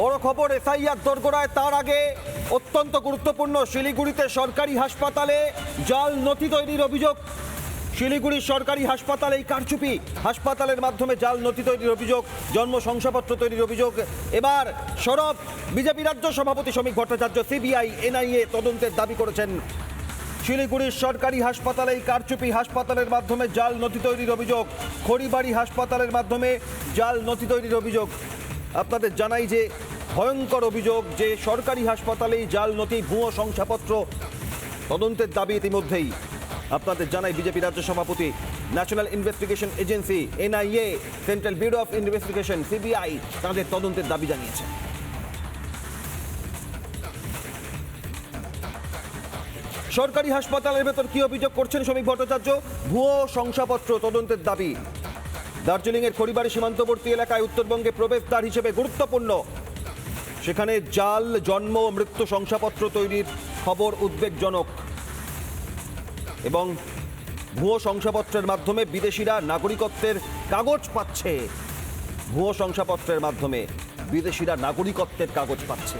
বড় খবর এসআইআর দোরগোড়ায় তার আগে অত্যন্ত গুরুত্বপূর্ণ শিলিগুড়িতে সরকারি হাসপাতালে জাল নথি তৈরির অভিযোগ। শিলিগুড়ির সরকারি হাসপাতালে এই কারচুপি। হাসপাতালের মাধ্যমে জাল নথি তৈরির অভিযোগ, জন্ম শংসাপত্র তৈরির অভিযোগ। এবার সরব বিজেপি রাজ্য সভাপতি শ্রমিক ভট্টাচার্য সিবিআই, এনআইএ তদন্তের দাবি করেছেন। শিলিগুড়ির সরকারি হাসপাতালে এই কারচুপি। হাসপাতালের মাধ্যমে জাল নথি তৈরির অভিযোগ। খড়িবাড়ি হাসপাতালের মাধ্যমে জাল নথি তৈরির অভিযোগ। আপনাদের জানাই যে ভয়ঙ্কর অভিযোগ যে সরকারি হাসপাতালেই জাল, নথি, ভুয়ো শংসাপত্র। তদন্তের দাবি ইতিমধ্যেই। আপনাদের জানাই বিজেপি রাজ্য সভাপতি National Investigation Agency NIA Central Bureau of Investigation CBI তাদের তদন্তের দাবি জানিয়েছে। সরকারি হাসপাতালের ভেতর কি অভিযোগ করছেন শ্রমিক ভট্টাচার্য? ভুয়ো শংসাপত্র তদন্তের দাবি। দার্জিলিংয়ের খড়িবাড়ি সীমান্তবর্তী এলাকায় উত্তরবঙ্গে প্রবেশদ্বার হিসেবে গুরুত্বপূর্ণ। সেখানে জাল, জন্ম, মৃত্যু শংসাপত্র তৈরির খবর উদ্বেগজনক। এবং ভুয়ো শংসাপত্রের মাধ্যমে বিদেশিরা নাগরিকত্বের কাগজ পাচ্ছে। ভুয়ো শংসাপত্রের মাধ্যমে বিদেশিরা নাগরিকত্বের কাগজ পাচ্ছে।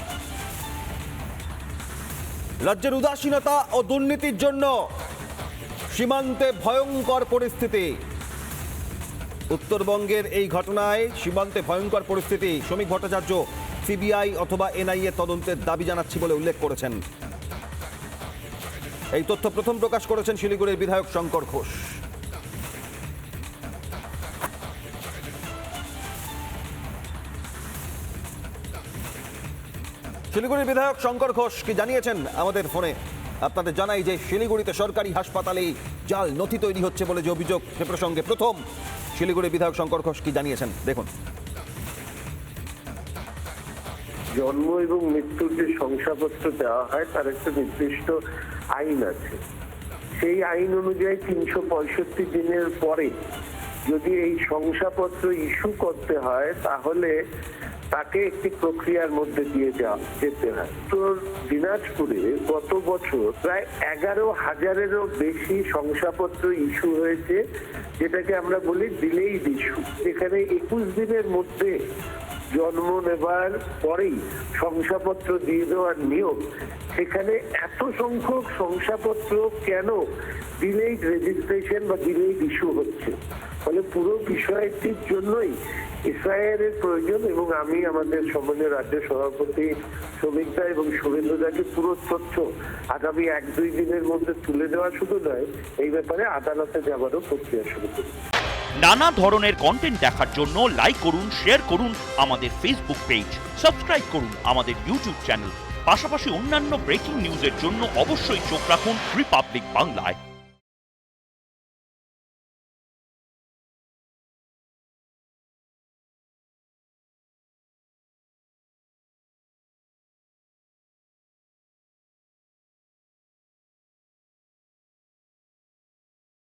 রাজ্যের উদাসীনতা ও দুর্নীতির জন্য সীমান্তে ভয়ঙ্কর পরিস্থিতি। উত্তরবঙ্গের এই ঘটনায় সীমান্তে ভয়ঙ্কর পরিস্থিতি। শ্রমিক ভট্টাচার্য সিবিআই অথবা এনআইএ তদন্তের দাবি জানাচ্ছি বলে উল্লেখ করেছেন। এই তথ্য প্রথম প্রকাশ করেছেন শিলিগুড়ির বিধায়ক শঙ্কর ঘোষ। শিলিগুড়ির বিধায়ক শঙ্কর ঘোষ কি জানিয়েছেন আমাদের ফোনে? আপনাদের জানাই যে শিলিগুড়িতে সরকারি হাসপাতালেই জাল নথি তৈরি হচ্ছে বলে যে অভিযোগ, সে প্রসঙ্গে প্রথম শিলিগুড়ির বিধায়ক শঙ্কর ঘোষ কি জানিয়েছেন? দেখুন। জন্ম এবং মৃত্যুর যে শংসাপত্র দেওয়া হয়, তার একটা নির্দিষ্ট আইন আছে। সেই আইন অনুযায়ী তিনশো পঁয়ষট্টি দিনের পরে যদি এই শংসাপত্র ইস্যু করতে হয়, তাহলে তাকে একটি প্রক্রিয়ার মধ্যে দিয়ে যেতে হয়। তো দিনাজপুরে গত বছর প্রায় এগারো হাজারেরও বেশি শংসাপত্র ইস্যু হয়েছে, যেটাকে আমরা বলি ডিলেই ইস্যু। যেখানে একুশ দিনের মধ্যে জন্ম নেবার পরেই শংসাপত্র দিয়ে দেওয়ার নিয়ম, সেখানে এত সংখ্যক শংসাপত্র কেন ডিলেইড রেজিস্ট্রেশন বা ডিলেইড ইস্যু হচ্ছে? ফলে পুরো বিষয়টির জন্যই এর প্রয়োজন এবং আমি আমাদের সম্মানীয় রাজ্য সভাপতি শ্রমিকদা এবং শুভেন্দুদাকে পুরো তথ্য আগামী এক দুই দিনের মধ্যে তুলে দেওয়া শুধু নয়, এই ব্যাপারে আদালতে যাবারও প্রক্রিয়া শুরু করি নানা ধরনের কন্টেন্ট দেখার জন্য লাইক করুন শেয়ার করুন আমাদের ফেসবুক পেজ সাবস্ক্রাইব করুন আমাদের ইউটিউব চ্যানেল পাশাপাশি অন্যান্য ব্রেকিং নিউজের জন্য অবশ্যই চোখ রাখুন রিপাবলিক বাংলায়